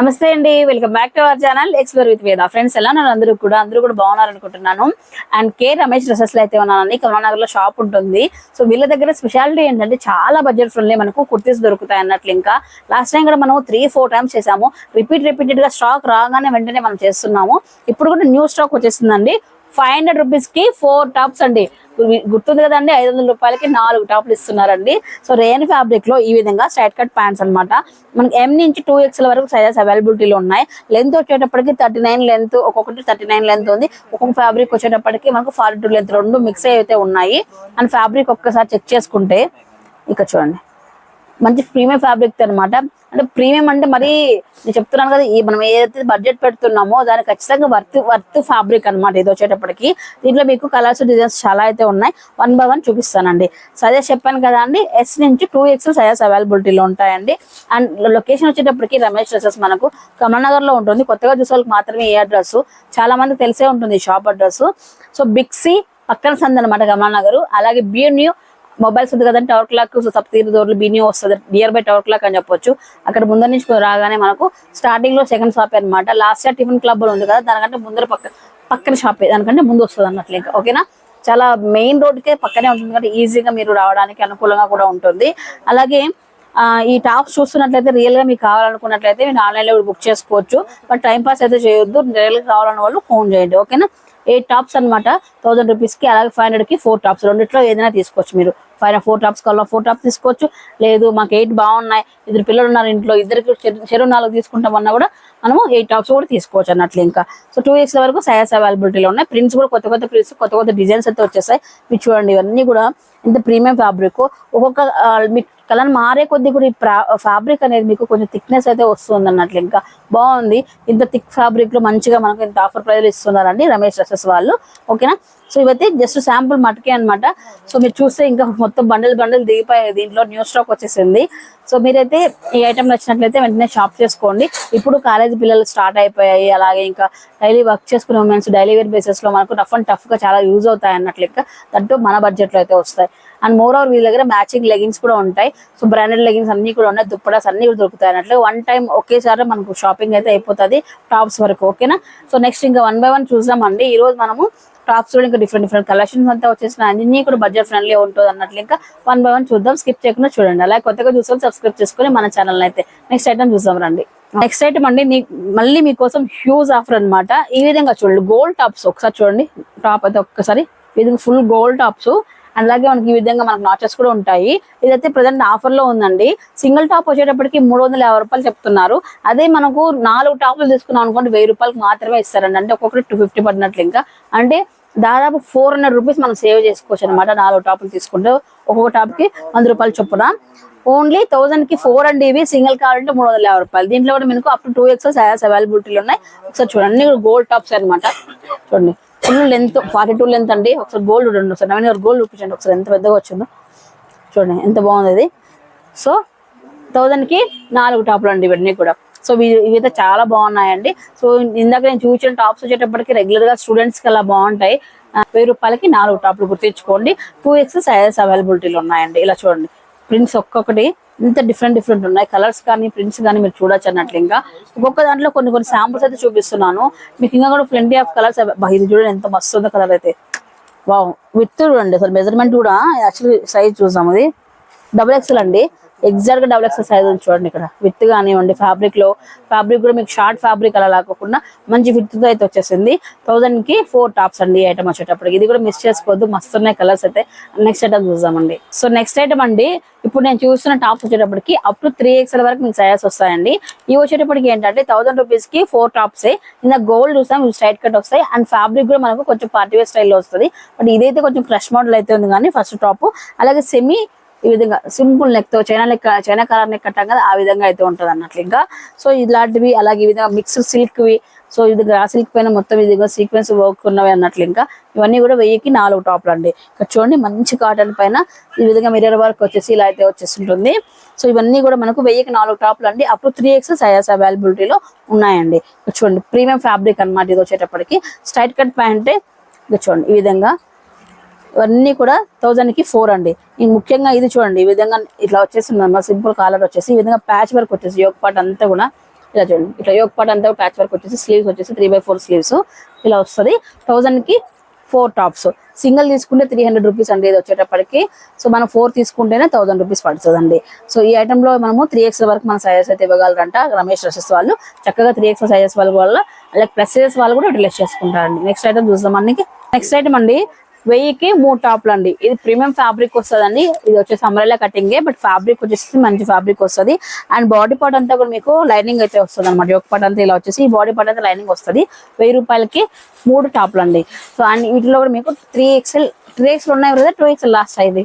నమస్తే అండి. Welcome back to our channel explore with Veda friends ఎలా నన్ను అందరూ కూడా? అందరూ కూడా బాగున్నారు అనుకుంటున్నాను అండ్ కే రమేష్ డ్రెస్సెస్లో అయితే ఉన్నానండి. కమలానగర్లో షాప్ ఉంటుంది. సో వీళ్ళ దగ్గర స్పెషాలిటీ ఏంటంటే చాలా బడ్జెట్ ఫ్రెండ్లీ మనకు కుర్తీస్ దొరుకుతాయి అన్నట్లు ఇంకా. లాస్ట్ టైం కూడా మనం త్రీ ఫోర్ టైమ్స్ చేసాము రిపీట్ రిపీటెడ్గా స్టాక్ రాగానే వెంటనే మనం చేస్తున్నాము. ఇప్పుడు కూడా న్యూ స్టాక్ వచ్చేసిందండి ఫైవ్ హండ్రెడ్ రూపీస్కి ఫోర్ టాప్స్ అండి. గుర్తుంది కదండి? ఐదు వందల రూపాయలకి నాలుగు టాప్లు ఇస్తున్నారండి. సో రేన్ ఫ్యాబ్రిక్లో ఈ విధంగా స్ట్రైట్ కట్ ప్యాంట్స్ అన్నమాట. మనకి ఎం నుంచి టూ ఎక్స్ఎల్ వరకు సైజెస్ అవైలబిలిటీలో ఉన్నాయి. లెంత్ వచ్చేటప్పటికి థర్టీ నైన్ లెంత్ ఒక్కొక్కటి థర్టీ నైన్ లెంత్ ఉంది. ఒక్కొక్క ఫ్యాబ్రిక్ వచ్చేటప్పటికి మనకు ఫార్టీ టూ లెంత్ రెండు మిక్స్ అయితే ఉన్నాయి. అండ్ ఫ్యాబ్రిక్ ఒక్కసారి చెక్ చేసుకుంటే ఇక్కడ చూడండి. మంచి ప్రీమియం ఫ్యాబ్రిక్ అనమాట అంటే ప్రీమియం అంటే మరి నేను చెప్తున్నాను కదా ఈ మనం ఏదైతే బడ్జెట్ పెడుతున్నామో దానికి ఖచ్చితంగా వర్త్ వర్త్ ఫ్యాబ్రిక్ అన్నమాట ఇది వచ్చేటప్పటికి. దీంట్లో మీకు కలర్స్ డిజైన్స్ చాలా అయితే ఉన్నాయి. వన్ బై వన్ చూపిస్తానండి. సజెస్ చెప్పాను కదా అండి ఎస్ నుంచి టూ ఎక్స్ఎల్ సజెస్ అవైలబిలిటీలో ఉంటాయండి. అండ్ లొకేషన్ వచ్చేటప్పటికి రమేష్ డ్రెస్సెస్ మనకు కమల్నగర్లో ఉంటుంది. కొత్తగా చూసే వాళ్ళకి మాత్రమే ఏ అడ్రస్ చాలా మందికి తెలిసే ఉంటుంది షాప్ అడ్రస్ సో బిక్సీ పక్కన సంది అనమాట కమలనగర్. అలాగే న్యూ మొబైల్స్ ఉంది కదండి టవర్ క్లాక్ సప్తీర్ దోర్లు బినియో వస్తుంది నియర్ బై టవర్ క్లాక్ అని చెప్పొచ్చు. అక్కడ ముందర నుంచి రాగానే మనకు స్టార్టింగ్లో సెకండ్ షాప్ అనమాట లాస్ట్ ఇయర్ టిఫిన్ క్లబ్ ఉంది కదా దానికంటే ముందర పక్క పక్కన షాప్ దానికంటే ముందు వస్తుంది అన్నట్లు ఇంకా ఓకేనా చాలా మెయిన్ రోడ్కే పక్కనే ఉంటుంది కాబట్టి ఈజీగా మీరు రావడానికి అనుకూలంగా కూడా ఉంటుంది. అలాగే ఈ టాప్స్ చూస్తున్నట్లయితే రియల్గా మీకు కావాలనుకున్నట్లయితే మీరు ఆన్లైన్లో బుక్ చేసుకోవచ్చు. బట్ టైం పాస్ అయితే చేయొద్దు రియల్గా కావాలన్న వాళ్ళు ఫోన్ చేయండి ఓకేనా ఎయిట్ టాప్స్ అన్నమాట. థౌసండ్ రూపీస్కి అలాగే ఫైవ్ హండ్రెడ్కి ఫోర్ టాప్స్. రెండిట్లో ఏదైనా తీసుకోవచ్చు మీరు. ఫైవ్ ఫోర్ టాప్స్ కావాలా ఫోర్ టాప్స్ తీసుకోవచ్చు. లేదు మాకు ఎయిట్ బాగున్నాయి. ఇద్దరు పిల్లలు ఉన్నారు ఇంట్లో. ఇద్దరికి చెరువు నాలుగు తీసుకుంటామన్నా కూడా మనము ఎయిట్ టాప్స్ కూడా తీసుకోవచ్చు అన్నట్లు ఇంకా. సో టూ ఇయర్స్ వరకు సైజ్ అవైలబిలిటీలో ఉన్నాయి. ప్రింట్స్ కూడా కొత్త కొత్త ప్రింట్స్ కొత్త కొత్త డిజైన్స్ అయితే వచ్చేసాయి. మీరు చూడండి ఇవన్నీ కూడా ఇంత ప్రీమియం ఫ్యాబ్రిక్ ఒక్కొక్క మీకు కలర్ మారే కొద్ది కూడా ఈ ఫ్యాబ్రిక్ అనేది మీకు కొంచెం థిక్నెస్ అయితే వస్తుంది అన్నట్లు ఇంకా బాగుంది. ఇంత థిక్ ఫ్యాబ్రిక్లో మంచిగా మనకు ఇంత ఆఫర్ ప్రైస్ ఇస్తున్నారండి రమేష్ డ్రెస్సెస్ వాళ్ళు. ఓకేనా? సో ఇవైతే జస్ట్ శాంపుల్ మటుకే అన్నమాట. సో మీరు చూస్తే ఇంకా మొత్తం బండలు బండలు దిగిపోయాయి. దీంట్లో న్యూ స్టాక్ వచ్చేసింది. సో మీరైతే ఈ ఐటమ్ నచ్చినట్లయితే వెంటనే షాప్ చేసుకోండి. ఇప్పుడు కాలేజీ పిల్లలు స్టార్ట్ అయిపోయాయి. అలాగే ఇంకా డైలీ వర్క్ చేసుకునే ఉమెన్స్ డైలీ వేర్ బేసిస్లో మనకు టఫ్ అండ్ టఫ్గా చాలా యూజ్ అవుతాయి అన్నట్లు ఇంకా దట్టు మన బడ్జెట్లో అయితే వస్తాయి. అండ్ మోర్ ఓవర్ వీళ్ళ దగ్గర మ్యాచింగ్ లెగిన్స్ కూడా ఉంటాయి. సో బ్రాండెడ్ లెగిన్స్ అన్ని కూడా ఉన్నాయి. దుప్పటాస్ అన్ని కూడా దొరుకుతాయి అన్నట్లు. వన్ టైం ఒకేసారి మనకు షాపింగ్ అయితే అయిపోతుంది. టాప్స్ వరకు ఓకేనా సో నెక్స్ట్ ఇంకా వన్ బై వన్ చూద్దామండి. ఈ రోజు మనము టాప్స్ కూడా ఇంకా డిఫరెంట్ డిఫరెంట్ కలెక్షన్స్ అంతా వచ్చేసిన అన్ని కూడా బడ్జెట్ ఫ్రెండ్లీ ఉంటుంది అన్నట్లు. ఇంకా వన్ బై వన్ చూద్దాం స్కిప్ చేయకుండా చూడండి. అలాగే కొత్తగా చూసుకొని సబ్స్క్రైబ్ చేసుకుని మన ఛానల్ అయితే నెక్స్ట్ ఐటమ్ చూసాం రండి. నెక్స్ట్ ఐటమ్ అండి మళ్ళీ మీకోసం హ్యూజ్ ఆఫర్ అన్నమాట. ఈ విధంగా చూడండి గోల్డ్ టాప్స్ ఒకసారి చూడండి. టాప్ అయితే ఒక్కసారి ఈ విధంగా ఫుల్ గోల్డ్ టాప్స్ అలాగే మనకి ఈ విధంగా మనకు నాచెస్ కూడా ఉంటాయి. ఇదైతే ప్రజెంట్ ఆఫర్లో ఉందండి. సింగిల్ టాప్ వచ్చేటప్పటికి మూడు వందల యాభై రూపాయలు చెప్తున్నారు. అదే మనకు నాలుగు టాపులు తీసుకున్నాం అనుకోండి వెయ్యి రూపాయలకి మాత్రమే ఇస్తారండి. అంటే ఒక్కొక్కటి టూ ఫిఫ్టీ పడినట్లు ఇంకా. అంటే దాదాపు ఫోర్ హండ్రెడ్ రూపీస్ మనం సేవ్ చేసుకోవచ్చు అనమాట నాలుగు టాపులు తీసుకుంటే. ఒక్కొక్క టాప్కి వంద రూపాయలు చొప్పున. ఓన్లీ థౌసండ్కి ఫోర్ అండ్ ఇవి సింగిల్ కావాలంటే మూడు వందల యాభై రూపాయలు. దీంట్లో కూడా మీకు up to two X size అవైలబిలిటీలు ఉన్నాయి. ఒకసారి చూడండి. గోల్డ్ టాప్స్ అన్నమాట. చూడండి. Full length forty two length అండి. ఒకసారి గోల్డ్ చూడండి. ఒకసారి నవీన్ గారు గోల్డ్ చూపించండి. ఒకసారి ఎంత పెద్దగా వచ్చిందో. చూడండి. ఎంత బాగుంది ఇది. సో థౌజండ్కి నాలుగు టాపులు అండి ఇవన్నీ కూడా. సో ఇవి ఇవైతే చాలా బాగున్నాయండి. సో ఇందాక నేను చూసిన టాప్స్ వచ్చేటప్పటికి రెగ్యులర్గా స్టూడెంట్స్కి అలా బాగుంటాయి. వెయ్యి రూపాయలకి నాలుగు టాప్లు గుర్తించుకోండి. టూ ఎక్స్ సైజెస్ అవైలబిలిటీలు ఉన్నాయండి. ఇలా చూడండి. ప్రింట్స్ ఒక్కొక్కటి ఇంత డిఫరెంట్ డిఫరెంట్ ఉన్నాయి. కలర్స్ కానీ ప్రింట్స్ కానీ మీరు చూడొచ్చు అన్నట్లు ఇంకా. ఒక్కొక్క దాంట్లో కొన్ని కొన్ని శాంపుల్స్ అయితే చూపిస్తున్నాను. మీకు ఇంకా కూడా ఫ్రెంటీ ఆఫ్ కలర్స్ ఇది చూడండి ఎంత మస్తు ఉందో కలర్ అయితే. వావ్ విత్ చూడండి. అసలు మెజర్మెంట్ కూడా యాక్చువల్లీ సైజ్ చూసాం అది. డబుల్ ఎక్స్ఎల్ అండి ఎగ్జాక్ట్గా డబుల్ ఎక్సెల్ సైజ్ ఉంది చూడండి ఇక్కడ. విత్ కానివ్వండి ఫ్యాబ్రిక్లో ఫ్యాబ్రిక్ కూడా మీకు షార్ట్ ఫ్యాబ్రిక్ అలా లేకుండా మంచి విత్తో అయితే వచ్చేసింది. థౌసండ్కి ఫోర్ టాప్స్ అండి ఐటమ్ వచ్చేటప్పటికి. ఇది కూడా మిస్ చేసుకోవద్దు మస్తు ఉన్నాయి కలర్స్ అయితే. నెక్స్ట్ ఐటమ్ చూద్దామండి. సో నెక్స్ట్ ఐటమ్ అండి ఇప్పుడు నేను చూస్తున్న టాప్స్ వచ్చేటప్పటికి అప్ టు త్రీ ఎక్స్ఎల్ వరకు మీకు సైజెస్ వస్తాయండి. ఇవి వచ్చేటప్పటికి ఏంటంటే థౌసండ్ రూపీస్కి ఫోర్ టాప్స్ ఇంత గోల్డ్ చూస్తాం స్ట్రైట్ కట్ వస్తాయి. అండ్ ఫ్యాబ్రిక్ కూడా మనకు కొంచెం పార్టీవేర్ స్టైల్లో వస్తుంది. బట్ ఇదైతే కొంచెం క్రష్ మోడల్ అయితే ఉంది కానీ ఫస్ట్ టాప్ అలాగే సెమీ ఈ విధంగా simple నెక్తో China neck China collar neck కట్టాం కదా ఆ విధంగా అయితే ఉంటుంది అన్నట్లు ఇంకా. సో ఇలాంటివి అలాగే ఈ విధంగా మిక్స్డ్ సిల్క్ వి సో ఇది ఆ సిల్క్ పైన మొత్తం ఇది సీక్వెన్స్ వర్క్ ఉన్నవి అన్నట్లు ఇంకా. ఇవన్నీ కూడా వెయ్యికి నాలుగు టాప్లు అండి. ఇక్కడ చూడండి మంచి కాటన్ పైన ఈ విధంగా మిర్రర్ వర్క్ వచ్చేసి ఇలా అయితే వచ్చేస్తుంటుంది. సో ఇవన్నీ కూడా మనకు వెయ్యికి నాలుగు టాప్లు అండి. అప్పుడు త్రీ ఎక్స్ సైజెస్ అవైలబిలిటీలో ఉన్నాయండి. చూడండి ప్రీమియం ఫ్యాబ్రిక్ అన్నమాట ఇది వచ్చేటప్పటికి. స్ట్రైట్ కట్ ప్యాంటే ఇక్కడ చూడండి ఈ విధంగా ఇవన్నీ కూడా థౌజండ్కి ఫోర్ అండి. ముఖ్యంగా ఇది చూడండి ఈ విధంగా ఇట్లా వచ్చేసింది మన సింపుల్ కాలర్ వచ్చేసి ఈ విధంగా ప్యాచ్ వర్క్ వచ్చేసి యోగ పాట్ అంతా కూడా ఇలా చూడండి. ఇట్లా యోగ పాట అంతా ప్యాచ్ వర్క్ వచ్చేసి స్లీవ్స్ వచ్చేసి త్రీ బై ఫోర్ స్లీవ్స్ ఇలా వస్తుంది. థౌజండ్కి ఫోర్ టాప్స్ సింగిల్ తీసుకుంటే త్రీ హండ్రెడ్ రూపీస్ అండి ఇది వచ్చేటప్పటికి. సో మనం ఫోర్ తీసుకుంటేనే థౌసండ్ రూపీస్ పడుతుందండి. సో ఈ ఐటమ్లో మనము త్రీ ఎక్స్ వరకు మన సైజెస్ అయితే ఇవ్వగలరంట రమేష్ డ్రెస్సెస్ వాళ్ళు. చక్కగా త్రీ ఎక్స్ సైజెస్ వాళ్ళ వల్ల అలాగే ప్లస్ సైజెస్ వాళ్ళు కూడా యూటిలైజ్ చేసుకుంటారండి. నెక్స్ట్ ఐటమ్ చూద్దాం మనకి నెక్స్ట్ ఐటమ్ అండి వెయ్యికి మూడు టాప్లు అండి. ఇది ప్రీమియం ఫ్యాబ్రిక్ వస్తుందండి. ఇది వచ్చేసి అమరేలా కటింగ్ బట్ ఫ్యాబ్రిక్ వచ్చేసి మంచి ఫ్యాబ్రిక్ వస్తుంది. అండ్ బాడీ పార్ట్ అంతా కూడా మీకు లైనింగ్ అయితే వస్తుంది అనమాట ఒక పార్ట్ అంతా ఇలా వచ్చేసి ఈ బాడీ పార్ట్ అంతా లైనింగ్ వస్తుంది. వెయ్యి రూపాయలకి మూడు టాప్లు అండి. సో అండ్ వీటిలో కూడా మీకు త్రీ ఎక్స్ఎల్ త్రీ ఎక్స్ఎల్ ఉన్నాయి కదా టూ ఎక్స్ఎల్ లాస్ట్ ఇది.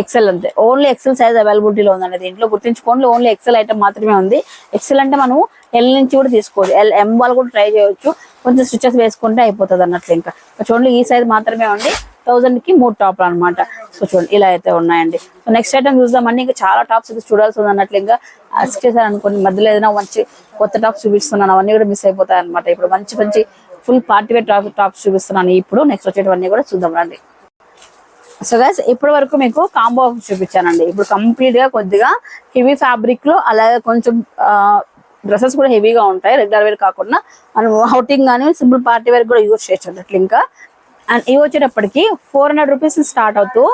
ఎక్సెల్ అంతే. ఓన్లీ ఎక్సెల్ సైజ్ అవైలబిలిటీలో ఉందండి. దీంట్లో గుర్తించుకోండి ఓన్లీ ఎక్సెల్ ఐటమ్ మాత్రమే ఉంది. ఎక్సెల్ అంటే మనం ఎల్ నుంచి కూడా తీసుకోవచ్చు. ఎల్ ఎం వాళ్ళు కూడా ట్రై చేయొచ్చు. కొంచెం స్టిచెస్ వేసుకుంటే అయిపోతుంది అన్నట్లు ఇంకా. చూడండి ఈ సైజ్ మాత్రమే ఉంది. థౌసండ్కి మూడు టాప్లు అనమాట సో చూడండి ఇలా అయితే ఉన్నాయండి. సో నెక్స్ట్ ఐటమ్ చూద్దామండి. ఇంకా చాలా టాప్స్ అయితే చూడాల్సి ఉంది అన్నట్లు ఇంకా. చేశారు అనుకోండి మధ్యలో ఏదైనా మంచి కొత్త టాప్స్ చూపిస్తున్నాను అవన్నీ కూడా మిస్ అయిపోతాయి అనమాట ఇప్పుడు మంచి మంచి full party wear top tops చూపిస్తున్నాను. ఇప్పుడు నెక్స్ట్ వచ్చేటివన్నీ కూడా చూద్దాం రండి. సో గైస్ ఇప్పటి వరకు మీకు కాంబో చూపించానండి. ఇప్పుడు కంప్లీట్గా కొద్దిగా హెవీ ఫ్యాబ్రిక్లో అలాగే కొంచెం డ్రెస్సెస్ కూడా హెవీగా ఉంటాయి రెగ్యులర్ వేర్ కాకుండా. మనం అవుటింగ్ కానీ సింపుల్ పార్టీ వేర్ కూడా యూజ్ చేయొచ్చు అన్నట్లు ఇంకా. అండ్ ఇవి వచ్చేటప్పటికి ఫోర్ హండ్రెడ్ రూపీస్ స్టార్ట్ అవుతూ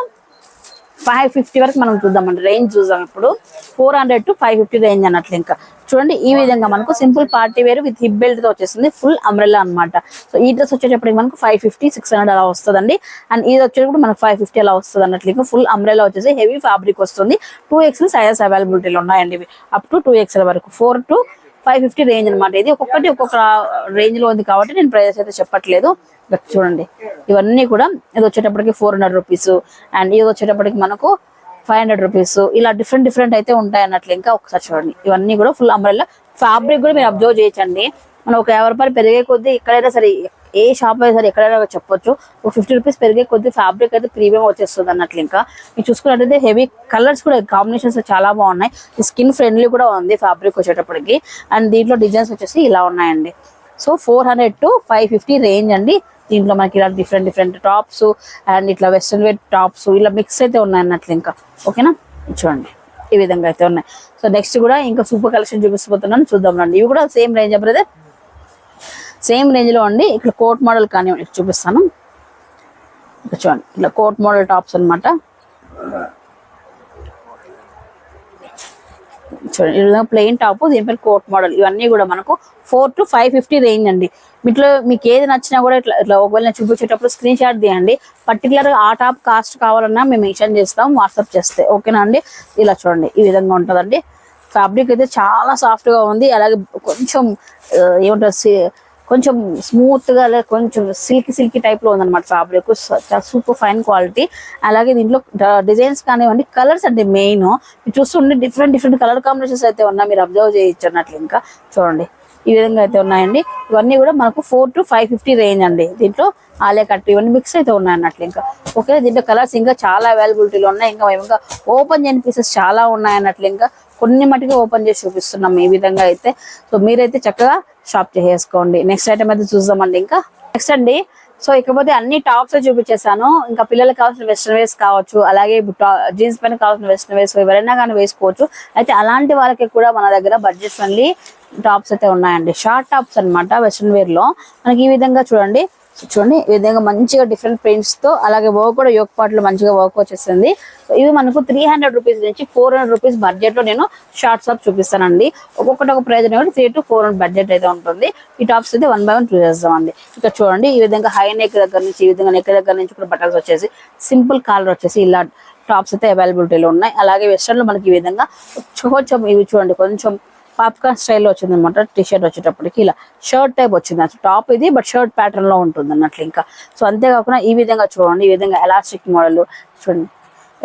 ఫైవ్ ఫిఫ్టీ వరకు మనం చూద్దామండి. రేంజ్ చూద్దాం ఇప్పుడు. Four hundred to five fifty range అన్నట్లు ఇంకా. చూడండి ఈ విధంగా మనకు simple party wear with hip బెల్ట్తో వచ్చేసింది ఫుల్ అంబ్రెల్లా అన్నమాట. సో ఈ డ్రెస్ వచ్చేటప్పటికి మనకు ఫైవ్ ఫిఫ్టీ సిక్స్ హండ్రెడ్ అలా వస్తుందండి. అండ్ ఇది వచ్చేటప్పుడు మనకు ఫైవ్ ఫిఫ్టీ అలా వస్తుంది అన్నట్లు ఇంకా. ఫుల్ అంబ్రెల్లా వచ్చేసి హెవీ ఫ్యాబ్రిక్ వస్తుంది. టూ ఎక్స్ఎల్ సైజెస్ అవైలబిలిటీలో ఉన్నాయండి ఇవి. అప్ టు టూ ఎక్స్ఎల్ వరకు. Four to five fifty range అనమాట ఇది ఒక్కొక్కటి ఒక్కొక్క రేంజ్లో ఉంది కాబట్టి నేను ప్రైజెస్ అయితే చెప్పట్లేదు. చూడండి. ఇవన్నీ కూడా ఇది వచ్చేటప్పటికి ఫోర్ హండ్రెడ్ రూపీస్ అండ్ ఇది వచ్చేటప్పటికి మనకు ఫైవ్ హండ్రెడ్ రూపీస్ ఇలా డిఫరెంట్ డిఫరెంట్ అయితే ఉంటాయి అన్నట్లు ఇంకా ఒకసారి చూడండి. ఇవన్నీ కూడా ఫుల్ అంబ్రెల్లా ఫ్యాబ్రిక్ కూడా మీరు అబ్జర్వ్ చేయొచ్చండి. మనం ఒక యాభై రూపాయలు పెరిగే కొద్దీ ఎక్కడైనా సరే ఏ షాప్ అయినా సరే ఎక్కడైనా చెప్పొచ్చు. ఒక ఫిఫ్టీ రూపీస్ పెరిగే కొద్ది ఫ్యాబ్రిక్ అయితే ప్రీమియం వచ్చేస్తుంది అన్నట్లు ఇంకా. మీరు చూసుకున్నట్టయితే హెవీ కలర్స్ కూడా కాంబినేషన్స్ చాలా బాగున్నాయి. స్కిన్ ఫ్రెండ్లీ కూడా ఉంది ఫ్యాబ్రిక్ వచ్చేటప్పటికి. అండ్ దీంట్లో డిజైన్స్ వచ్చేసి ఇలా ఉన్నాయండి. So four hundred to five fifty range అండి. దీంట్లో మనకి ఇలా డిఫరెంట్ డిఫరెంట్ టాప్స్ అండ్ ఇట్లా వెస్ట్రన్ వేర్ టాప్స్ ఇలా మిక్స్ అయితే ఉన్నాయి అన్నట్లు ఇంకా. ఓకేనా చూడండి. ఈ విధంగా అయితే ఉన్నాయి. సో నెక్స్ట్ కూడా ఇంకా సూపర్ కలెక్షన్ చూపిస్తుపోతున్నాను చూద్దాం రండి. ఇవి కూడా సేమ్ రేంజ్ బ్రదర్ సేమ్ రేంజ్లో అండి ఇక్కడ కోట్ మోడల్ కానీ చూపిస్తాను. ఇక్కడ చూడండి ఇట్లా కోట్ మోడల్ టాప్స్ అన్నమాట. చూడండి ఈ విధంగా ప్లెయిన్ టాప్ దీనిపై కోట్ మోడల్. ఇవన్నీ కూడా మనకు four to five fifty range అండి. వీటిలో మీకు ఏది నచ్చినా కూడా ఇట్లా ఇట్లా ఒకవేళ నేను చూపించేటప్పుడు స్క్రీన్ షాట్ తీయండి. పర్టికులర్గా ఆ టాప్ కాస్ట్ కావాలన్నా మేము మెన్షన్ చేస్తాం వాట్సాప్ చేస్తే. ఓకేనా అండి? ఇలా చూడండి ఈ విధంగా ఉంటుందండి. ఫ్యాబ్రిక్ అయితే చాలా సాఫ్ట్గా ఉంది. అలాగే కొంచెం ఏమంటారు కొంచెం స్మూత్గా కొంచెం సిల్క్ సిల్కీ టైప్లో ఉందన్నమాట ఫ్యాబ్రిక్ సూపర్ ఫైన్ క్వాలిటీ అలాగే దీంట్లో డిజైన్స్ కానివ్వండి కలర్స్ అంటే మెయిన్ మీరు చూస్తుంటే డిఫరెంట్ డిఫరెంట్ కలర్ కాంబినేషన్స్ అయితే ఉన్నాయి మీరు అబ్జర్వ్ చేయొచ్చు అన్నట్లు ఇంకా. చూడండి. ఈ విధంగా అయితే ఉన్నాయండి. ఇవన్నీ కూడా మనకు four to five fifty range అండి. దీంట్లో ఆలే కట్టు ఇవన్నీ మిక్స్ అయితే ఉన్నాయి అన్నట్లు ఇంకా. ఓకే దీంట్లో కలర్స్ ఇంకా చాలా అవైలబిలిటీలో ఉన్నాయి. ఇంకా ఇంకా ఓపెన్ చేయని పీసెస్ చాలా ఉన్నాయి అన్నట్లు ఇంకా. కొన్ని మటుకు ఓపెన్ చేసి చూపిస్తున్నాం ఈ విధంగా అయితే. సో మీరైతే చక్కగా షాప్ చేసేసుకోండి. నెక్స్ట్ ఐటమ్ అయితే చూద్దామండి ఇంకా. నెక్స్ట్ అండి. సో ఇకపోతే అన్ని టాప్స్ చూపించేసాను ఇంకా పిల్లలకు కావాల్సిన వెస్ట్రన్ వేర్స్ కావచ్చు అలాగే జీన్స్ పైన కావాల్సిన వెస్ట్రన్ వేర్స్ ఎవరైనా కానీ వేసుకోవచ్చు. అయితే అలాంటి వాళ్ళకి కూడా మన దగ్గర బడ్జెట్ ఫ్రెండ్లీ టాప్స్ అయితే ఉన్నాయండి. షార్ట్ టాప్స్ అన్నమాట వెస్ట్రన్ వేర్లో మనకి ఈ విధంగా చూడండి. చూడండి. ఈ విధంగా మంచిగా డిఫరెంట్ ప్రింట్స్తో అలాగే వర్క్ కూడా యోగ పాటలు మంచిగా వర్క్ వచ్చేసింది. సో ఇవి మనకు త్రీ హండ్రెడ్ రూపీస్ నుంచి ఫోర్ హండ్రెడ్ రూపీస్ బడ్జెట్లో నేను షార్ట్స్ ఆఫ్ చూపిస్తానండి. ఒక్కొక్కటి ఒక ప్రైజ్ అనేది three to four hundred budget అయితే ఉంటుంది. ఈ టాప్స్ అయితే వన్ బై వన్ చూసేస్తామండి ఇక్కడ చూడండి ఈ విధంగా హై నెక్ దగ్గర నుంచి ఈ విధంగా నెక్ దగ్గర నుంచి కూడా బటన్స్ వచ్చేసి సింపుల్ కాలర్ వచ్చేసి ఇలా టాప్స్ అయితే అవైలబిలిటీలో ఉన్నాయి. అలాగే వెస్టర్న్లో మనకి ఈ విధంగా కొంచెం ఇవి చూడండి కొంచెం పాప్కార్న్ స్టైల్లో వచ్చింది అనమాట టీ షర్ట్ వచ్చేటప్పటికి ఇలా షర్ట్ టైప్ వచ్చింది. అసలు టాప్ ఇది బట్ షర్ట్ ప్యాటర్న్లో ఉంటుంది అన్నట్లు ఇంకా. సో అంతేకాకుండా ఈ విధంగా చూడండి ఈ విధంగా ఎలాస్టిక్ మోడల్ చూడండి.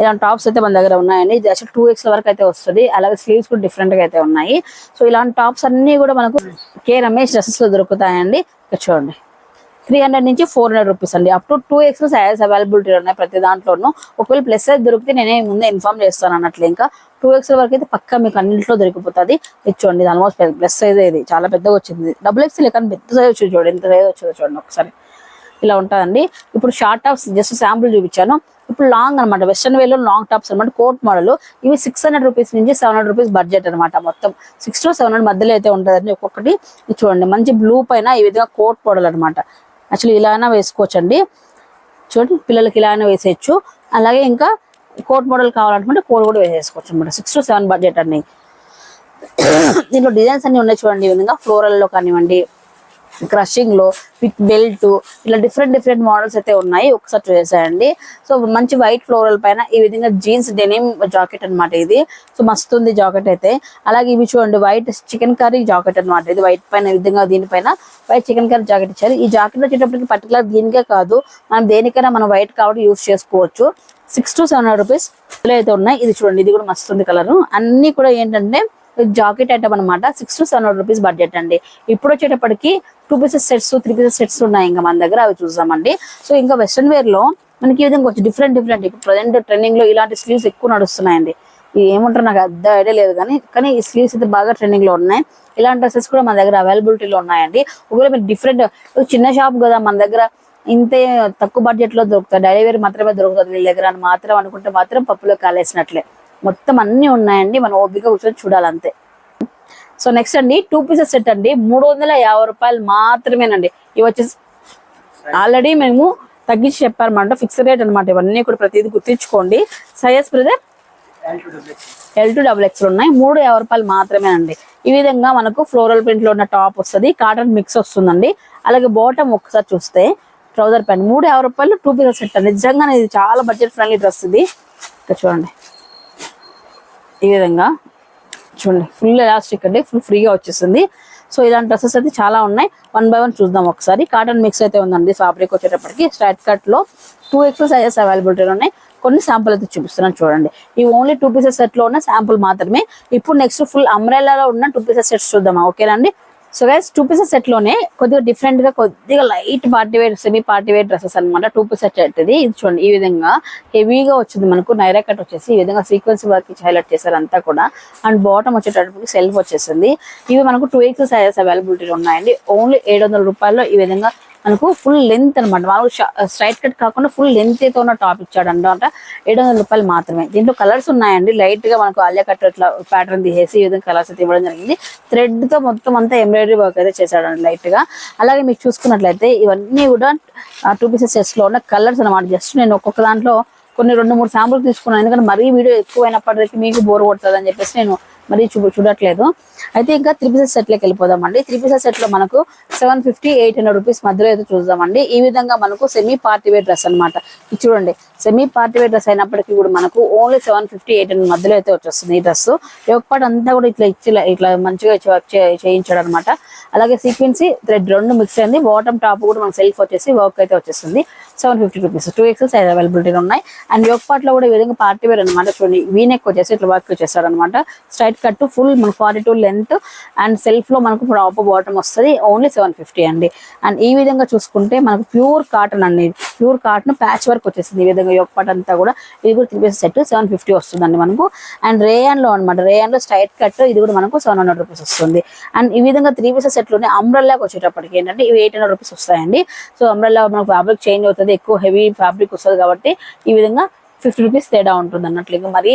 ఇలాంటి టాప్స్ అయితే మన దగ్గర ఉన్నాయండి. ఇది అసలు టూ ఎక్స్ వరకు అయితే వస్తుంది. అలాగే స్లీవ్స్ కూడా డిఫరెంట్గా అయితే ఉన్నాయి. సో ఇలాంటి టాప్స్ అన్ని కూడా మనకు కే రమేష్ డ్రెస్సెస్లో దొరుకుతాయండి. చూడండి. త్రీ హండ్రెడ్ నుంచి ఫోర్ హండ్రెడ్ రూపీస్ అండి. Up to two X size availability ఉన్నాయి ప్రతి దాంట్లోనూ. ఒకవేళ ప్లస్ సైజ్ దొరికితే నేనే ముందే ఇన్ఫార్మ్ చేస్తాను అన్నట్లు ఇంకా. టూ ఎక్స్ వరకు అయితే పక్కా మీకు అన్నింటిలో దొరికిపోతుంది. ఇచ్చోండి ఆల్మోస్ట్ ప్లస్ సైజ్ ఇది. చాలా పెద్దగా వచ్చింది. డబుల్ ఎక్స్ కానీ పెద్ద సైజ్ వచ్చింది చూడండి. ఎంత సైజ్ వచ్చిందో చూడండి ఒకసారి. ఇలా ఉంటుందండి. ఇప్పుడు షార్ట్ టాప్స్ జస్ట్ శాంపుల్ చూపించాను. ఇప్పుడు లాంగ్ అనమాట వెస్ట్రన్ వేలో లాంగ్ టాప్స్ అనమాట కోట్ మోడల్ ఇవి సిక్స్ హండ్రెడ్ రూపీస్ నుంచి సెవెన్ హండ్రెడ్ రూపీస్ బడ్జెట్ అనమాట మొత్తం. సిక్స్ టు సెవెన్ హండ్రెడ్ మధ్యలో అయితే ఉంటుందండి. ఒక్కొక్కటి. చూడండి మంచి బ్లూ పైన ఈ విధంగా కోట్ మోడల్ అనమాట యాక్చువల్లీ ఇలా అయినా వేసుకోవచ్చండి. చూడండి పిల్లలకి ఇలా అయినా వేసేయచ్చు. అలాగే ఇంకా కోట్ మోడల్ కావాలనుకుంటే కోట్ కూడా వేసేసుకోవచ్చు అనమాట సిక్స్ టు సెవెన్ బడ్జెట్ అండి. దీంట్లో డిజైన్స్ అన్ని ఉన్నాయి చూడండి ఈ విధంగా ఫ్లోరల్లో కానివ్వండి క్రషింగ్లో విత్ బెల్ట్ ఇలా డిఫరెంట్ డిఫరెంట్ మోడల్స్ అయితే ఉన్నాయి. ఒకసారి చూసేయండి సో మంచి వైట్ ఫ్లోరల్ పైన ఈ విధంగా జీన్స్ డెనిమ్ జాకెట్ అన్నమాట ఇది. సో మస్తు ఉంది జాకెట్ అయితే. అలాగే ఇవి చూడండి వైట్ చికెన్ కర్రీ జాకెట్ అన్నమాట ఇది. వైట్ పైన విధంగా దీనిపైన వైట్ చికెన్ కర్రీ జాకెట్ ఇచ్చారు. ఈ జాకెట్ వచ్చేటప్పటికి పర్టికులర్ దీనికే కాదు మనం దేనికైనా మనం వైట్ కాబట్టి యూస్ చేసుకోవచ్చు. Six to seven hundred rupees అయితే ఉన్నాయి. ఇది చూడండి ఇది కూడా మస్తు ఉంది కలర్ అన్ని కూడా ఏంటంటే జాకెట్ ఐటమ్ అనమాట six to seven hundred rupees budget అండి. ఇప్పుడు వచ్చేటప్పటికి two pieces sets three pieces sets ఉన్నాయి. ఇంకా మన దగ్గర అవి చూసామండి సో ఇంకా వెస్ట్రన్ వేర్లో మనకి ఈ విధంగా కొంచెం డిఫరెంట్ డిఫరెంట్ ఇప్పుడు ప్రజెంట్ ట్రెండింగ్లో ఇలాంటి స్లీవ్స్ ఎక్కువ నడుస్తున్నాయండి. ఇవి ఏమంటారు నాకు పెద్ద ఐడియా లేదు కానీ కానీ ఈ స్లీవ్స్ అయితే బాగా ట్రెండింగ్లో ఉన్నాయి. ఇలాంటి డ్రెస్సెస్ కూడా మన దగ్గర అవైలబిలిటీలో ఉన్నాయండి. ఒకవేళ మీరు డిఫరెంట్ చిన్న షాప్ కదా మన దగ్గర ఇంతే తక్కువ బడ్జెట్లో దొరుకుతాయి. డైలీ వేర్ మాత్రమే దొరుకుతుంది వీళ్ళ దగ్గర అని మాత్రం అనుకుంటే మాత్రం పప్పులో కాలేసినట్లే. మొత్తం అన్ని ఉన్నాయండి. మనం ఓపిక కూర్చొని చూడాలంతే. సో నెక్స్ట్ అండి టూ పీసెస్ సెట్ అండి మూడు వందల యాభై రూపాయలు మాత్రమేనండి. ఇవి వచ్చేసి ఆల్రెడీ మేము తగ్గించి చెప్పారన్నమాట ఫిక్స్డ్ రేట్ అనమాట ఇవన్నీ కూడా ప్రతిదీ గుర్తించుకోండి. Size brother? L to double X ఉన్నాయి మూడు యాభై రూపాయలు మాత్రమేనండి. ఈ విధంగా మనకు ఫ్లోరల్ ప్రింట్లో ఉన్న టాప్ వస్తుంది కాటన్ మిక్స్ వస్తుందండి. అలాగే బాటమ్ ఒకసారి చూస్తే ట్రౌజర్ ప్యాంట్ మూడు యాభై రూపాయలు టూ పీసెస్ సెట్ అండి. నిజంగానే ఇది చాలా బడ్జెట్ ఫ్రెండ్లీ డ్రెస్ ఇది. ఇక్కడ చూడండి. ఈ విధంగా చూడండి ఫుల్ ఎలాస్టిక్ అండి ఫుల్ ఫ్రీగా వచ్చేస్తుంది సో ఇలాంటి డ్రెస్సెస్ అయితే చాలా ఉన్నాయి. వన్ బై వన్ చూద్దాం ఒకసారి. కాటన్ మిక్స్ అయితే ఉందండి ఫ్యాబ్రిక్ వచ్చేటప్పటికి. స్ట్రైట్ కట్లో టూ ఎక్స్ సైజెస్ అవైలబిలిటీ ఉన్నాయి. కొన్ని శాంపుల్ అయితే చూపిస్తున్నాను చూడండి. ఈ ఓన్లీ టూ పీసెస్ సెట్లో ఉన్న శాంపుల్ మాత్రమే. ఇప్పుడు నెక్స్ట్ ఫుల్ అంబ్రెల్లాలో ఉన్న టూ పీసెస్ సెట్స్ చూద్దామా? ఓకేనండి సో గైస్ టూ పీసెస్ సెట్లోనే కొద్దిగా డిఫరెంట్గా కొద్దిగా light party wear semi party wear dresses అనమాట టూ పీస్ సెట్ ఇది ఇది చూడండి ఈ విధంగా హెవీగా వచ్చింది మనకు. నైరా కట్ వచ్చేసి ఈ విధంగా సీక్వెన్స్ వర్క్ హైలైట్ చేశారు అంతా కూడా. అండ్ బాటమ్ వచ్చేటప్పటికి సెల్ఫ్ వచ్చేసింది. ఇవి మనకు టూ ఎక్స్ సైజెస్ అవైలబిలిటీలో ఉన్నాయండి. ఓన్లీ ఏడు వందల రూపాయల్లో ఈ విధంగా మనకు ఫుల్ లెంత్ అనమాట మామూలు స్ట్రైట్ కట్ కాకుండా ఫుల్ లెంత్ అయితే ఉన్న టాప్ ఇచ్చాడు అనమాట ఏడు వందల రూపాయలు మాత్రమే. దీంట్లో కలర్స్ ఉన్నాయండి. లైట్గా మనకు అల్లె కట్ ఇట్లా ప్యాటర్న్ తీసేసి ఈ విధంగా కలర్స్ అయితే ఇవ్వడం జరిగింది. థ్రెడ్తో మొత్తం అంతా ఎంబ్రాయిడరీ వర్క్ అయితే చేశాడు లైట్గా. అలాగే మీకు చూసుకున్నట్లయితే ఇవన్నీ కూడా టూ పీసెస్ సెట్స్లో ఉన్న కలర్స్ అనమాట జస్ట్ నేను ఒక్కొక్క దాంట్లో కొన్ని రెండు మూడు శాంపుల్ తీసుకున్నాను. ఎందుకంటే మరీ వీడియో ఎక్కువైనప్పటికీ మీకు బోర్ కొడుతుంది అని చెప్పేసి నేను మరి చూ చూడట్లేదు. అయితే ఇంకా త్రీ పీసెస్ సెట్లోకి వెళ్ళిపోదామండి. త్రీ సెట్లో సెట్లో మనకు seven fifty eight hundred rupees మధ్యలో అయితే చూద్దామండి. ఈ విధంగా మనకు సెమీ పార్టీ వేర్ డ్రెస్ అనమాట ఇది చూడండి. సెమీ పార్టీ వేర్ డ్రెస్ అయినప్పటికీ కూడా మనకు only seven fifty eight hundred మధ్యలో అయితే వచ్చేస్తుంది ఈ డ్రెస్ పాటు అంతా కూడా ఇట్లా ఇచ్చి ఇట్లా మంచిగా చేయించాడు అనమాట అలాగే సీక్వెన్సీ థ్రెడ్ రెండు మిక్స్ అయింది. బాటమ్ టాప్ కూడా మనకు సెల్ఫ్ వచ్చేసి వర్క్ అయితే వచ్చేస్తుంది. Seven fifty rupees two X size availability ఉన్నాయి. అండ్ యోగ్ పార్ట్లో కూడా ఈ విధంగా పార్టీ వేర్ అనమాట చూడండి వీనెక్ వచ్చేసి ఇట్లా వర్క్ చేస్తారు అనమాట స్ట్రైట్ కట్ ఫుల్ మన ఫార్టీ టూ లెంత్ అండ్ సెల్ఫ్లో మనకు టాప్ బాటమ్ వస్తుంది. ఓన్లీ సెవెన్ ఫిఫ్టీ అండి. అండ్ ఈ విధంగా చూసుకుంటే మనకు ప్యూర్ కాటన్ అండి. ప్యూర్ కాటన్ ప్యాచ్ వర్క్ వచ్చేసింది ఈ విధంగా యోగ్ పార్ట్ అంతా కూడా. ఇది కూడా three pieces set seven fifty వస్తుందండి మనకు. అండ్ రేయన్లో అనమాట రేయన్లో స్ట్రైట్ కట్ ఇది కూడా మనకు సెవెన్ హండ్రెడ్ రూపీస్ వస్తుంది. అండ్ ఈ విధంగా త్రీ పీసెస్ సెట్ అంబ్రల్లాకి వచ్చేటప్పటికి ఏంటంటే ఇవి ఎయిట్ హండ్రెడ్ రూపీస్ వస్తాయండి. సో అంబ్రల్లా మనకు ఫ్యాబ్రిక్ చేంజ్ అవుతుంది. ఎక్కువ హెవీ ఫ్యాబ్రిక్ వస్తుంది కాబట్టి ఈ విధంగా ఫిఫ్టీ రూపీస్ తేడా ఉంటుంది అన్నట్లు. ఇంకా మరి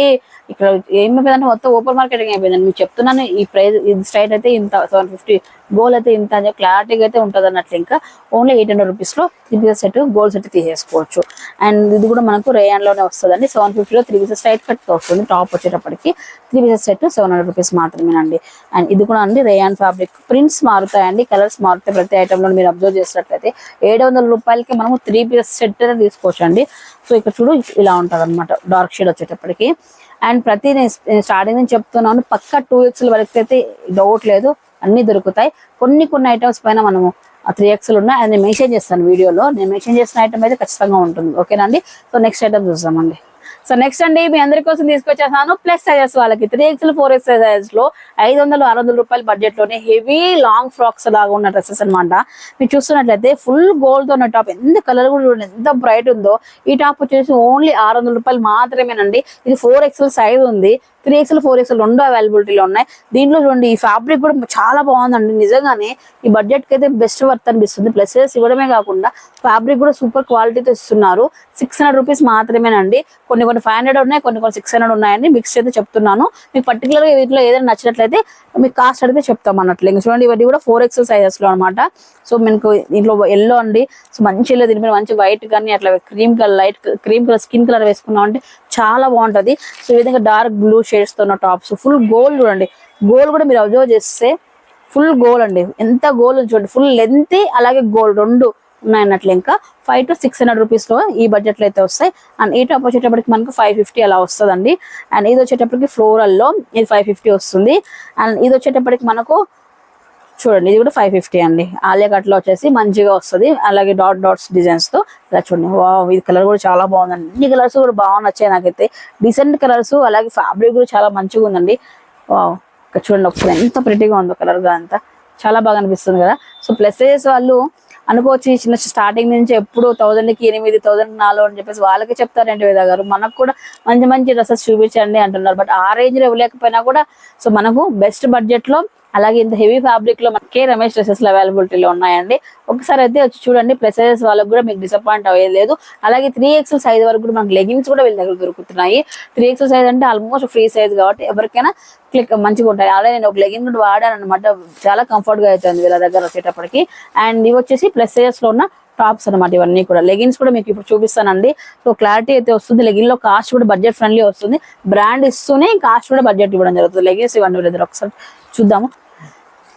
ఇక్కడ ఏమైపోయిందంటే మొత్తం ఓపెన్ మార్కెటింగ్ అయిపోయిందండి మీకు చెప్తున్నాను ఈ ప్రైస్ ఇది స్ట్రైట్ అయితే ఇంత సెవెన్ ఫిఫ్టీ గోల్ అయితే ఇంత అని క్లారిటీగా అయితే ఉంటుంది అన్నట్లు. ఇంకా ఓన్లీ ఎయిట్ హండ్రెడ్ రూపీస్లో త్రీ పీసెస్ సెట్ గోల్ సెట్ తీసేసుకోవచ్చు. అండ్ ఇది కూడా మనకు రేయాన్లోనే వస్తుందండి. సెవెన్ ఫిఫ్టీలో త్రీ పీసెస్ స్ట్రైట్ కట్ వస్తుంది. టాప్ వచ్చేటప్పటికి three pieces set seven hundred rupees మాత్రమేనండి. అండ్ ఇది కూడా అండి రేయాన్ ఫ్యాబ్రిక్ ప్రింట్స్ మారుతాయండి కలర్స్ మారుతాయి. ప్రతి ఐటమ్లో మీరు అబ్జర్వ్ చేసినట్లయితే ఏడు వందల రూపాయలకి మనము త్రీ పీసెస్ సెట్ తీసుకోవచ్చు అండి సో ఇక్కడ చూడు ఇలా ఉంటుంది. అనమాట డార్క్ షేడ్ వచ్చేటప్పటికి. అండ్ ప్రతి నేను స్టార్టింగ్ నుంచి చెప్తున్నాను పక్క టూ ఎక్స్ల వరకు అయితే డౌట్ లేదు. అన్ని దొరుకుతాయి. కొన్ని కొన్ని ఐటమ్స్ పైన మనము త్రీ ఎక్స్లు ఉన్నాయి అది నేను మెన్షన్ చేస్తాను వీడియోలో. నేను మెన్షన్ చేసిన ఐటమ్ అయితే ఖచ్చితంగా ఉంటుంది. ఓకేనండి సో నెక్స్ట్ ఐటమ్ చూద్దామండి. సో నెక్స్ట్ అండి మీ అందరి కోసం తీసుకొచ్చేసాను ప్లస్ సైజెస్ వాళ్ళకి. త్రీ ఎక్స్ఎల్ ఫోర్ ఎక్స్ సైజెస్లో ఐదు వందలు ఆరు వందల రూపాయల బడ్జెట్లోనే హెవీ లాంగ్ ఫ్రాక్స్ లాగా ఉన్న డ్రెస్సెస్ అన్నమాట. మీరు చూస్తున్నట్లయితే ఫుల్ గోల్డ్తో ఉన్న టాప్ ఎంత కలర్ కూడా చూడండి ఎంత బ్రైట్ ఉందో. ఈ టాప్ వచ్చేసి ఓన్లీ ఆరు వందల రూపాయలు మాత్రమేనండి. ఇది ఫోర్ ఎక్స్ఎల్ సైజ్ ఉంది. త్రీ ఎక్స్ఎల్ ఫోర్ ఎక్స్ఎల్ రెండు అవైలబిలిటీలో ఉన్నాయి. దీంట్లో చూడండి ఈ ఫ్యాబ్రిక్ కూడా చాలా బాగుందండి. నిజంగానే ఈ బడ్జెట్కి అయితే బెస్ట్ వర్త్ అనిపిస్తుంది. ప్లస్ ఇవ్వడమే కాకుండా ఫ్యాబ్రిక్ కూడా సూపర్ క్వాలిటీతో ఇస్తున్నారు. సిక్స్ హండ్రెడ్ రూపీస్ మాత్రమేనండి. కొన్ని కొన్ని ఫైవ్ హండ్రెడ్ ఉన్నాయి కొన్ని కొన్ని సిక్స్ హండ్రెడ్ ఉన్నాయండి. మిక్స్ అయితే చెప్తున్నాను. మీకు పర్టికులర్గా వీటిలో ఏదైనా నచ్చినట్లయితే మీకు కాస్ట్ అడిగితే చెప్తాం అన్నట్లు. ఇంకా చూడండి ఇవన్నీ కూడా ఫోర్ ఎక్స్ఎల్ సైజెస్లో అనమాట సో మీకు దీంట్లో ఎల్లో అండి. సో మంచి ఎల్లో దీని మీద మంచి వైట్ కానీ అట్లా cream colour light cream colour skin colour వేసుకున్నాం అంటే చాలా బాగుంటది. సో ఈ విధంగా డార్క్ బ్లూ షేడ్స్తో ఉన్న టాప్స్ ఫుల్ గోల్డ్ చూడండి. గోల్డ్ కూడా మీరు అబ్జర్వ్ చేస్తే ఫుల్ గోల్ అండి. ఎంత గోల్ చూడండి. ఫుల్ లెంత్ అలాగే గోల్డ్ రెండు ఉన్నాయన్నట్లు ఇంకా. ఫైవ్ టు సిక్స్ హండ్రెడ్ రూపీస్లో ఈ బడ్జెట్లో అయితే వస్తాయి. అండ్ ఈ టాప్ వచ్చేటప్పటికి మనకు ఫైవ్ ఫిఫ్టీ అలా వస్తుందండి. అండ్ ఇది వచ్చేటప్పటికి ఫ్లోరల్లో ఇది ఫైవ్ ఫిఫ్టీ వస్తుంది. అండ్ ఇది వచ్చేటప్పటికి మనకు చూడండి ఇది కూడా ఫైవ్ ఫిఫ్టీ అండి. ఆలియా కట్లో వచ్చేసి మంచిగా వస్తుంది. అలాగే డాట్ డాట్స్ డిజైన్స్తో ఇలా చూడండి. వావ్ ఇది కలర్ కూడా చాలా బాగుందండి. అన్ని కలర్స్ కూడా బాగా నచ్చాయి నాకైతే. డీసెంట్ కలర్స్ అలాగే ఫ్యాబ్రిక్ కూడా చాలా మంచిగా ఉందండి. వావ్ ఇక్కడ చూడండి ఒకసారి ఎంత ప్రిటీగా ఉందో కలర్ అంతా. చాలా బాగా అనిపిస్తుంది కదా. సో ప్లస్ వాళ్ళు అనుకోవచ్చు చిన్న స్టార్టింగ్ నుంచి ఎప్పుడు థౌసండ్కి ఎనిమిది థౌసండ్ నాలుగు అని చెప్పేసి వాళ్ళకి చెప్తారండి వేద గారు. మనకు కూడా మంచి మంచి డ్రెస్సెస్ చూపించండి అంటున్నారు. బట్ ఆ రేంజ్లో ఇవ్వలేకపోయినా కూడా సో మనకు బెస్ట్ బడ్జెట్లో అలాగే ఇంత హెవీ ఫ్యాబ్రిక్లో మనకి రమేష్ డ్రెస్సెస్ అవైలబిలిటీలో ఉన్నాయండి. ఒకసారి అయితే వచ్చి చూడండి ప్లస్ వాళ్ళకి కూడా మీకు డిసప్పాయింట్ అవ్వలేదు అలాగే త్రీ ఎక్స్ఎల్ సైజ్ వరకు కూడా మనకి లెగిన్స్ కూడా వీళ్ళ దగ్గర దొరుకుతున్నాయి. త్రీ ఎక్స్ఎల్ సైజ్ అంటే ఆల్మోస్ట్ ఫ్రీ సైజ్ కాబట్టి ఎవరికైనా క్లిక్ మంచిగా ఉంటాయి. అలాగే నేను ఒక లెగిన్ కూడా వాడాను అనమాట చాలా కంఫర్ట్గా అవుతుంది వీళ్ళ దగ్గర వచ్చేటప్పటికి. అండ్ ఇవి వచ్చేసి ప్లస్ సైజెస్లో ఉన్న టాప్స్ అన్నమాట ఇవన్నీ కూడా. లెగిన్స్ కూడా మీకు ఇప్పుడు చూపిస్తానండి. సో క్లారిటీ అయితే వస్తుంది. లెగిన్లో కాస్ట్ కూడా బడ్జెట్ ఫ్రెండ్లీ వస్తుంది. బ్రాండ్ ఇస్తూనే కాస్ట్ కూడా బడ్జెట్ ఇవ్వడం జరుగుతుంది. లెగిన్స్ ఇవన్నీ ఒకసారి చూద్దాము?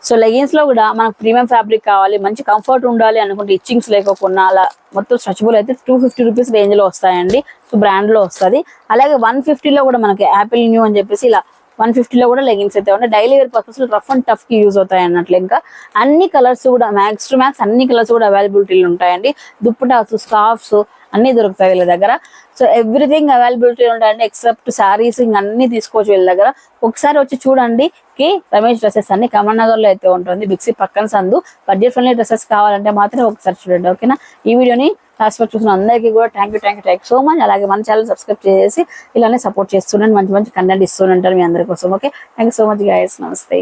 సో లెగిన్స్లో కూడా మనకు ప్రీమియం ఫ్యాబ్రిక్ కావాలి మంచి కంఫర్ట్ ఉండాలి అనుకుంటే ఇచ్చింగ్స్ లేకోకుండా అలా మొత్తం స్ట్రెచబుల్ అయితే టూ ఫిఫ్టీ రూపీస్ రేంజ్లో వస్తాయండి. సో బ్రాండ్లో వస్తుంది. అలాగే వన్లో కూడా మనకి యాపిల్ న్యూ అని చెప్పేసి ఇలా వన్లో కూడా లెగిన్స్ అయితే ఉంటాయి daily wear purpose rough and టఫ్కి use అవుతాయి అన్నట్లు ఇంకా. అన్ని కలర్స్ కూడా మ్యాక్స్ టు మ్యాక్స్ అన్ని కలర్స్ కూడా అవైలబిలిటీలు ఉంటాయండి. దుప్పటాస్ స్కార్ఫ్స్ అన్ని దొరుకుతాయి వీళ్ళ దగ్గర. సో ఎవ్రీథింగ్ అవైలబిలిటీ ఉంటాయండి ఎక్సెప్ట్ శారీస్ ఇంక అన్ని తీసుకోవచ్చు వీళ్ళ దగ్గర. ఒకసారి వచ్చి చూడండి కి రమేష్ డ్రెస్సెస్ అన్ని కమల్ నగర్లో అయితే ఉంటుంది బిక్సీ పక్కన సందు. బడ్జెట్ ఫ్రెండ్లీ డ్రెస్సెస్ కావాలంటే మాత్రం ఒకసారి చూడండి ఓకేనా ఈ వీడియోని లాస్ట్ వరకు చూసిన అందరికీ కూడా thank you thank you thank so much అలాగే మన ఛానల్ సబ్స్క్రైబ్ చేసి ఇలానే సపోర్ట్ చేస్తుండండి మంచి మంచి కంటెంట్ ఇస్తుంటారు మీ అందరి కోసం okay thank you so much guys నమస్తే